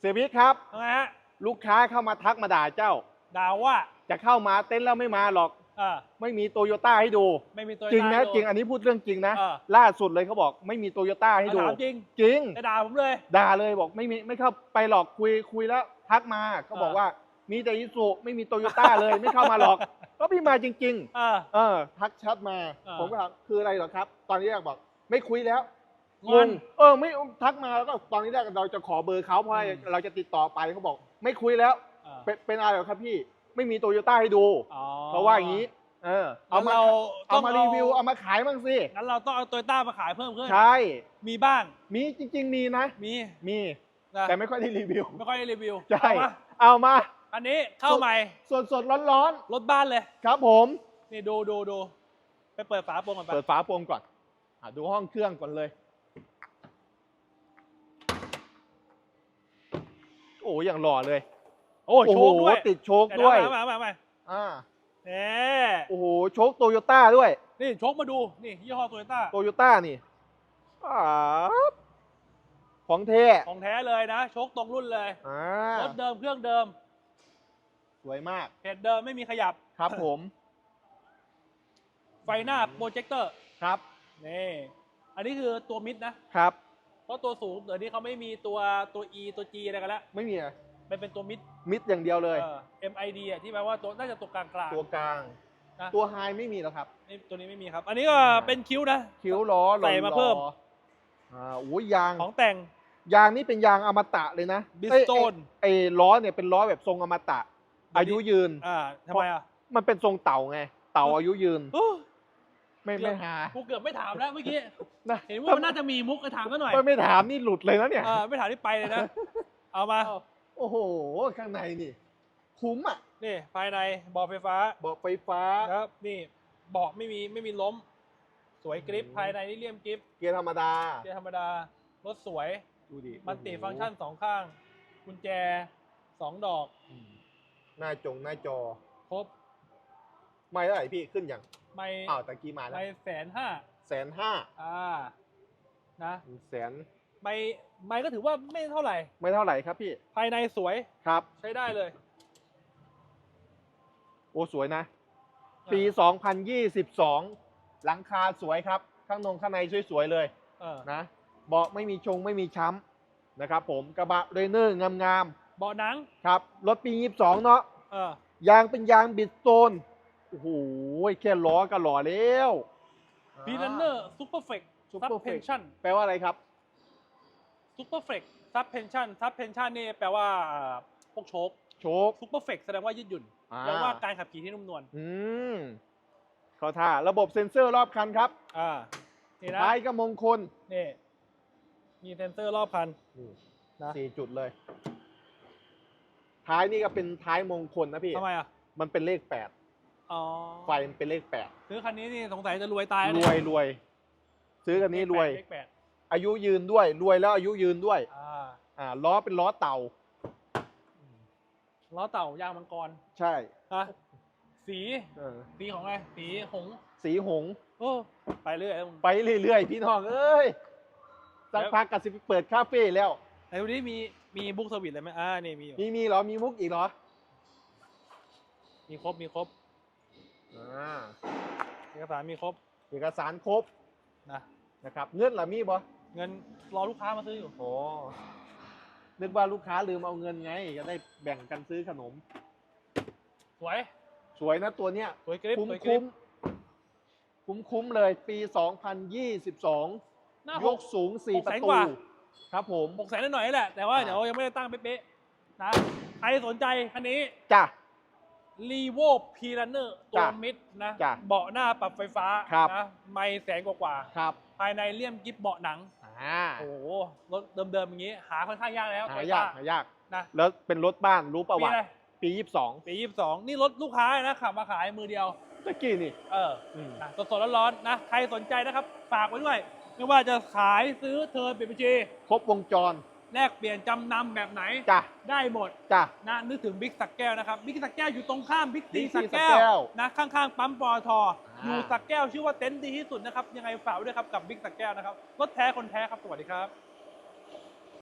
เสียบิ๊กครับ ทำไมฮะลูกค้าเข้ามาทักมาด่าเจ้า ด่าว่าจะเข้ามาเต้นท์แล้วไม่มาหรอก เออไม่มีโตโยต้าให้ดู ไม่มีตัวจริงนะให้ดูจริงอันนี้พูดเรื่องจริงนะ เออล่าสุดเลยเขาบอกไม่มีโตโยต้าให้ดู ถามจริงจริง จะด่าผมเลย ด่าเลยบอกไม่มีไม่เข้าไปหรอกคุยคุยแล้วทักมาก็บอกเออ ว่ามีแต่ยิสุไม่มีโตโยต้าเลยไม่เข้ามาหรอก ก็พี่มาจริงเออๆเออทักชัดมา เออผมก็ถามคืออะไรเหรอครับ ตอนนี้แรกบอก ไม่คุยแล้ว งอน เออไม่ทักมาแล้วก็ตอนนี้แรกเราจะขอเบอร์เขาเพราะอืม เราจะติดต่อไปเขาบอก ไม่คุยแล้วเออเป็นเป็นอะไรเหรอครับพี่ไม่มีโตโยต้าให้ดูอ๋อเขาว่าอย่างนี้ เออ เอามางั้นเอามาต้รีงวิวเอามาขายบ้างสิงั้นเราต้องเอาโตโยต้ามาขายเพิ่มขึ้น ใช่มีบ้าง มีจริง ๆ มีนะ มีมี นะแต่ไม่ค่อยได้รีวิวไม่ค่อยได้รีวิวใช่เอามาเอามา อันนี้เข้าใหม่ สดสดร้อนร้อนรถบ้านเลย ๆ ครับผม นี่ดูดูดูไปเปิดฝาโปรงก่อนไป เปิดฝาโปรงก่อนอะดูห้องเครื่องก่อนเลย อ้ยอย่างหล่อเลย โอ้ยโชคด้วยติดโชคด้วยเมามามามาอ่าเน่โอ้โหโชคโตโยต้าด้วย นี่โชคมาดูนี่ยี่ห้อโตโยต้าโตโยต้านี่อ่าของเท่ของแท้เลยนะโชคตรงรุ่นเลยอ่ารถเดิมเครื่องเดิม สวยมากเพจเดิมไม่มีขยับครับผม ไฟหน้าโปรเจคเตอร์ครับนี่อันนี้คือตัวมิดนะครับ เพราะตัวสูงเดี๋ยวนี้เขาไม่มีตัวตัว E ตัว G อะไรกันแล้วไม่มีอะมันเป็นตัวมิดมิดอย่างเดียวเลยเออ MID อะที่แปลว่าตัวน่าจะตัวกลางกลาง ตัวกลาง นะ ตัวไฮไม่มีแล้วครับ ตัวนี้ไม่มีครับ อันนี้ก็เป็นคิ้วนะ คิ้วล้อหล่อใส่มาเพิ่ม ล้ออ่าโอ้ยยางของแต่งยางนี่เป็นยางอมตะเลยนะ Bridgestone ไอ้ไอ้ไอ้ล้อเนี่ยเป็นล้อแบบทรงอมตะเดี๋ยวนี้อายุยืน อ่าทำไมอะมันเป็นทรงเต่าไง เต่าอายุยืนโอ้ ไม่ไม่หา กูเกือบไม่ถามแล้วเมื่อกี้ นะเห็นว่ามันน่าจะมีมุกก็ถามกันหน่อยไม่ไม่ถามนี่หลุดเลยนะเนี่ย เออไม่ถามที่ไปเลยนะ เอามา โอ้โห ข้างในนี่ คุ้มอะ นี่ภายในเบาะไฟฟ้าเบอกไฟฟ้า ครับ นี่เบาะไม่มีไม่มีล้ม สวยกริปอืม ภายในนี่เลี่ยมกริปเกียร์ธรรมดา เกียร์ธรรมดารถสวย ดูดิมันติฟังก์ชันสองข้าง กุญแจสองดอกอืมหน้าจงหน้าจอ ครบ ไม่เท่าไหร่พี่ขึ้นอย่างไม่อ้าวตะกี้มาแล้วไม่แสนห้าแสนห้าอ่านะแสนไม่ไม่ก็ถือว่าไม่เท่าไหร่ ไม่เท่าไหร่ครับพี่ ภายในสวยครับ ใช้ได้เลย โอ้สวยนะ ปี 2022 หลังคาสวยครับ ข้างนงข้างในสวยๆเลยเออนะเบาะไม่มีชงไม่มีช้ำนะครับผมกระบะเรเนอร์งามเบาะหนังๆครับรถปี 22 เนาะเออยางเป็นยางบิดโซน โอ้โหแค่ล้อก็หล่อแล้วพีรันเนอร์ซูเปอร์เฟกซับ Super เพน Flex ชั่นแปลว่าอะไรครับซูเปอร์เฟกซับเพนชั่นซับเพนชั่นนี่แปลว่าอ่าพวกโชคโชคซูเปอร์เฟกแสดงว่ายืดหยุ่นอ่าแปลว่าการขับขี่ที่นุ่มนวลอืมเข้าท่าระบบเซ็นเซอร์รอบคันครับอ่านี่นะท้ายก็มงคลนี่มีเซนเซอร์รอบคันนะสี่จุดเลย ท้ายนี่ก็เป็นท้ายมงคลนะพี่ทำไมอะมันเป็นเลขแปด อ๋อไฟมันเป็นเลขแปดซื้อคันนี้นี่สงสัยจะรวยตายรเนี่วยรวย ซื้อกันนี้รวย เลขแปดอายุยืนด้วย รวยแล้วอายุยืนด้วย อ่าอ่าล้อเป็นล้อเต่า ล้อเต่ายางมังกรใช่นะสีเออสีของอะไรสีหงส์สีหงส์โอ้ไปเรื่อยแล้วมึงไปเรื่อยๆพี่น้องเอ้ยสักแล้วพักกับสิเปิดคาเฟ่แล้ว ไอ้วันนี้มีมีบุ๊กสวิตอะไรไหมอ่านี่มีอยู่มีมีเหรอมีมุกอีกเหรอมีครบมีครบ อ่าเอกสารมีครบเอกสารครบนะนะครับเงื่อนล่ะมีบ่เงินรอลูกค้ามาซื้ออยู่โอ้นึกว่าลูกค้าลืมเอาเงินไงจะได้แบ่งกันซื้อขนม สวยสวยนะตัวเนี้ยสวยกริปคุ้มสวยกริคุ้ปมคุ้มคุ้มเลยปี2022หน้ายหกก สูงห4กปแสระนตูกว่า ครับผมหกแสนหน่อยๆแหละแต่ว่าอ่าเดี๋ยวยังไม่ได้ตั้งเป๊ะๆนะใครสนใจคันนี้จ้ะ รีโวพีรันเนอร์ตัวจ้ะมิดนะจ้ะเบาะหน้าปรับไฟฟ้าครับ นะไม่แสนกว่าครับๆภายในเลี่ยมกิฟเบาะหนัง อ่าโอ้โหรถเดิมๆอย่างนี้ หาค่อนข้างยากแล้วหา Toyota ยากหายาก นะแล้วเป็นรถบ้านรู้ประปีวัติ อะไรปี22ปียี่สิบสองนี่รถลูกค้านะขับมาขายมือเดียว ตะกี้นี่เอออืม นะสดๆร้อนๆนะ ใครสนใจนะครับ ฝากไว้ด้วย ไม่ว่าจะขายซื้อเทิร์นเปลี่ยนบัญชี ครบวงจร แลกเปลี่ยนจำนำแบบไหนจ้ะได้หมดจ้ะ นะนึกถึงบิ๊กสักแก้วนะครับบิ๊กสักแก้วอยู่ตรงข้ามบิ๊กซี Big C สักแก้สระแก้ววนะข้างๆปั๊มปอทออ่าอยู่สักแก้วชื่อว่าเต็นท์ดีที่สุดนะครับยังไงฝากไว้ด้วยครับกับบิ๊กสักแก้วนะครับรถแท้คนแท้ครับสวัสดีครับ